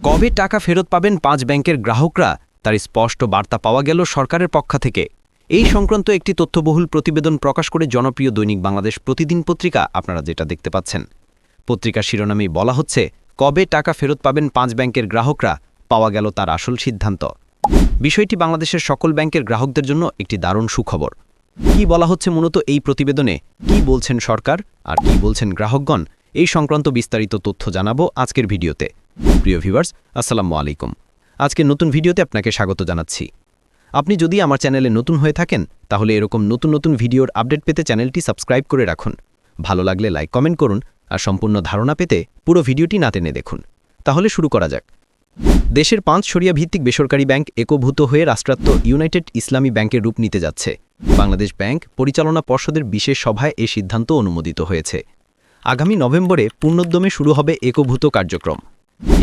কবে টাকা ফেরত পাবেন পাঁচ ব্যাংকের গ্রাহকরা, তার স্পষ্ট বার্তা পাওয়া গেল সরকারের পক্ষ থেকে। এই সংক্রান্ত একটি তথ্যবহুল প্রতিবেদন প্রকাশ করে জনপ্রিয় দৈনিক বাংলাদেশ প্রতিদিন পত্রিকা আপনারা যেটা দেখতে পাচ্ছেন। পত্রিকার শিরোনামেই বলা হচ্ছে, কবে টাকা ফেরত পাবেন পাঁচ ব্যাংকের গ্রাহকরা, পাওয়া গেল তার আসল সিদ্ধান্ত। বিষয়টি বাংলাদেশের সকল ব্যাংকের গ্রাহকদের জন্য একটি দারুণ সুখবর। কি বলা হচ্ছে মূলত এই প্রতিবেদনে? কি বলছেন সরকার? আর কি বলছেন গ্রাহকগণ? এই সংক্রান্ত বিস্তারিত তথ্য জানাব আজকের ভিডিওতে। প্রিয় ভিউয়ার্স, আসসালামু আলাইকুম। আজকে নতুন ভিডিওতে আপনাকে স্বাগত জানাচ্ছি। আপনি যদি আমার চ্যানেলে নতুন হয়ে থাকেন, তাহলে এরকম নতুন নতুন ভিডিওর আপডেট পেতে চ্যানেলটি সাবস্ক্রাইব করে রাখুন। ভালো লাগলে লাইক, কমেন্ট করুন আর সম্পূর্ণ ধারণা পেতে পুরো ভিডিওটি না টেনে দেখুন। তাহলে শুরু করা যাক। দেশের পাঁচ সরিয়া ভিত্তিক বেসরকারি ব্যাংক একভূত হয়ে রাষ্ট্রায়ত্ত ইউনাইটেড ইসলামী ব্যাংকের রূপ নিতে যাচ্ছে। বাংলাদেশ ব্যাংক পরিচালনা পর্ষদের বিশেষ সভায় এ সিদ্ধান্ত অনুমোদিত হয়েছে। আগামী নভেম্বরে পূর্ণোদ্যমে শুরু হবে একভূত কার্যক্রম।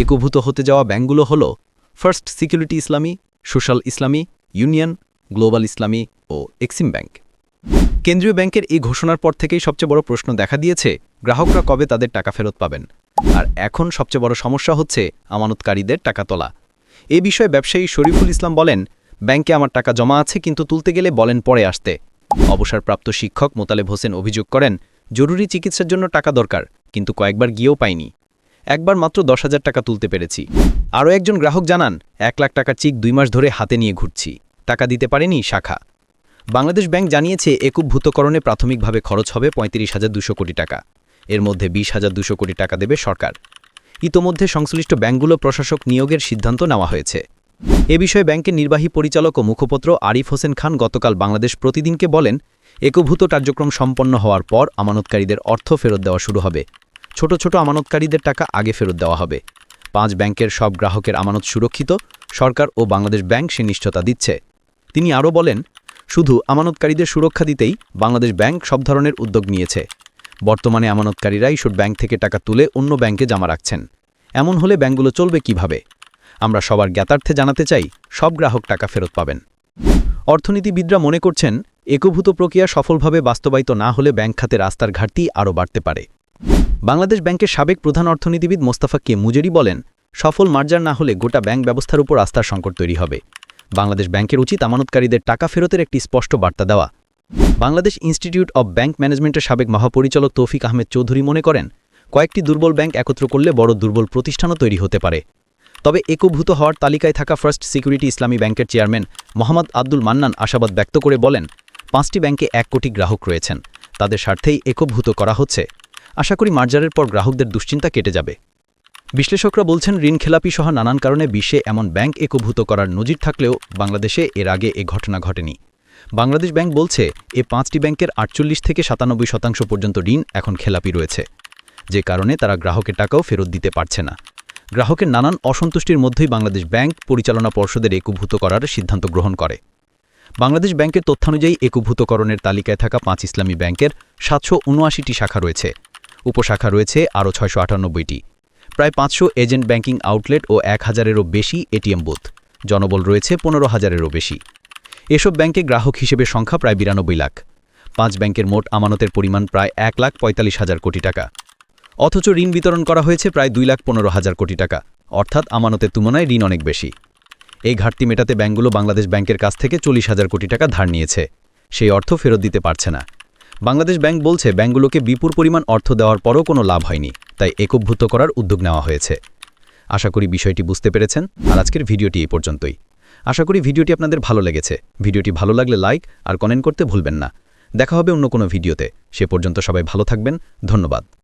একভূত হতে যাওয়া ব্যাংকগুলো হল First Security Islami, Social Islami, Union, Global Islami ও এক্সিম ব্যাংক। কেন্দ্রীয় ব্যাংকের এই ঘোষণার পর থেকেই সবচেয়ে বড় প্রশ্ন দেখা দিয়েছে, গ্রাহকরা কবে তাদের টাকা ফেরত পাবেন? আর এখন সবচেয়ে বড় সমস্যা হচ্ছে আমানতকারীদের টাকা তোলা। এ বিষয়ে ব্যবসায়ী শরীফুল ইসলাম বলেন, ব্যাংকে আমার টাকা জমা আছে, কিন্তু তুলতে গেলে বলেন পরে আসতে। অবসরপ্রাপ্ত শিক্ষক মোতালেব হোসেন অভিযোগ করেন, জরুরি চিকিৎসার জন্য টাকা দরকার, কিন্তু কয়েকবার গিয়েও পাইনি। একবার মাত্র দশ হাজার টাকা তুলতে পেরেছি। আরও একজন গ্রাহক জানান, এক লাখ টাকার চিক দুই মাস ধরে হাতে নিয়ে ঘুরছি। টাকা দিতে পারেনি শাখা। বাংলাদেশ ব্যাংক জানিয়েছে, একীভূতকরণে প্রাথমিকভাবে খরচ হবে পঁয়ত্রিশ হাজার দুশো কোটি টাকা। এর মধ্যে বিশ হাজার দুশো কোটি টাকা দেবে সরকার। ইতোমধ্যে সংশ্লিষ্ট ব্যাংকগুলো প্রশাসক নিয়োগের সিদ্ধান্ত নেওয়া হয়েছে। এ বিষয়ে ব্যাংকের নির্বাহী পরিচালক ও মুখপত্র আরিফ হোসেন খান গতকাল বাংলাদেশ প্রতিদিনকে বলেন, একভূত কার্যক্রম সম্পন্ন হওয়ার পর আমানতকারীদের অর্থ ফেরত দেওয়া শুরু হবে। ছোট ছোট আমানতকারীদের টাকা আগে ফেরত দেওয়া হবে। পাঁচ ব্যাংকের সব গ্রাহকের আমানত সুরক্ষিত, সরকার ও বাংলাদেশ ব্যাংক সে নিশ্চয়তা দিচ্ছে। তিনি আরও বলেন, শুধু আমানতকারীদের সুরক্ষা দিতেই বাংলাদেশ ব্যাংক সব ধরনের উদ্যোগ নিয়েছে। বর্তমানে আমানতকারীরাই সুদ ব্যাংক থেকে টাকা তুলে অন্য ব্যাংকে জমা রাখছেন। এমন হলে ব্যাংকগুলো চলবে কীভাবে? আমরা সবার জ্ঞাতার্থে জানাতে চাই, সব গ্রাহক টাকা ফেরত পাবেন। অর্থনীতিবিদরা মনে করছেন, একভূত প্রক্রিয়া সফলভাবে বাস্তবায়িত না হলে ব্যাংক খাতে রাস্তার ঘাটতি আরও বাড়তে পারে। বাংলাদেশ ব্যাংকের সাবেক প্রধান অর্থনীতিবিদ মোস্তাফা কে মুজেরি বলেন, সফল মার্জার না হলে গোটা ব্যাংক ব্যবস্থার উপর আস্থার সংকট তৈরি হবে। বাংলাদেশ ব্যাংকের উচিত আমানতকারীদের টাকা ফেরতের একটি স্পষ্ট বার্তা দেওয়া। বাংলাদেশ ইনস্টিটিউট অব ব্যাংক ম্যানেজমেন্টের সাবেক মহাপরিচালক তৌফিক আহমেদ চৌধুরী মনে করেন, কয়েকটি দুর্বল ব্যাংক একত্র করলে বড় দুর্বল প্রতিষ্ঠানও তৈরি হতে পারে। তবে একভূত হওয়ার তালিকায় থাকা ফার্স্ট সিকিউরিটি ইসলামী ব্যাংকের চেয়ারম্যান মোহাম্মদ আব্দুল মান্নান আশাবাদ ব্যক্ত করে বলেন, পাঁচটি ব্যাংকে এক কোটি গ্রাহক রয়েছেন। তাদের স্বার্থেই একভূত করা হচ্ছে। আশা করি মার্জারের পর গ্রাহকদের দুশ্চিন্তা কেটে যাবে। বিশ্লেষকরা বলছেন, ঋণ খেলাপি সহ নানান কারণে বিশ্বে এমন ব্যাংক একভূত করার নজির থাকলেও বাংলাদেশে এর আগে এ ঘটনা ঘটেনি। বাংলাদেশ ব্যাংক বলছে, এ পাঁচটি ব্যাংকের আটচল্লিশ থেকে সাতানব্বই শতাংশ পর্যন্ত ঋণ এখন খেলাপি রয়েছে। যে কারণে তারা গ্রাহকের টাকাও ফেরত দিতে পারছে না। গ্রাহকের নানান অসন্তুষ্টির মধ্যেই বাংলাদেশ ব্যাংক পরিচালনা পর্ষদের একীভূত করার সিদ্ধান্ত গ্রহণ করে। বাংলাদেশ ব্যাংকের তথ্যানুযায়ী একীভূতকরণের তালিকায় থাকা পাঁচ ইসলামী ব্যাংকের সাতশো শাখা রয়েছে। উপশাখা রয়েছে আরও ছয়শো আটানব্বইটি। প্রায় পাঁচশো এজেন্ট ব্যাংকিং আউটলেট ও এক হাজারেরও বেশি এটিএম বুথ। জনবল রয়েছে পনেরো হাজারেরও বেশি। এসব ব্যাংকে গ্রাহক হিসেবে সংখ্যা প্রায় বিরানব্বই লাখ। পাঁচ ব্যাংকের মোট আমানতের পরিমাণ প্রায় এক লাখ পঁয়তাল্লিশ হাজার কোটি টাকা। অথচ ঋণ বিতরণ করা হয়েছে প্রায় দুই লাখ পনেরো হাজার কোটি টাকা। অর্থাৎ আমানতের তুলনায় ঋণ অনেক বেশি। এই ঘাটতি মেটাতে ব্যাংকগুলো বাংলাদেশ ব্যাংকের কাছ থেকে চল্লিশ হাজার কোটি টাকা ধার নিয়েছে। সেই অর্থ ফেরত দিতে পারছে না। বাংলাদেশ ব্যাংক বলছে, ব্যাংকগুলোকে বিপুল পরিমাণ অর্থ দেওয়ার পরও কোনো লাভ হয়নি, তাই একভূত করার উদ্যোগ নেওয়া হয়েছে। আশা করি বিষয়টি বুঝতে পেরেছেন, আর আজকের ভিডিওটি এই পর্যন্তই। আশা করি ভিডিওটি আপনাদের ভালো লেগেছে। ভিডিওটি ভালো লাগলে লাইক আর কমেন্ট করতে ভুলবেন না। দেখা হবে অন্য কোনো ভিডিওতে। সে পর্যন্ত সবাই ভালো থাকবেন। ধন্যবাদ।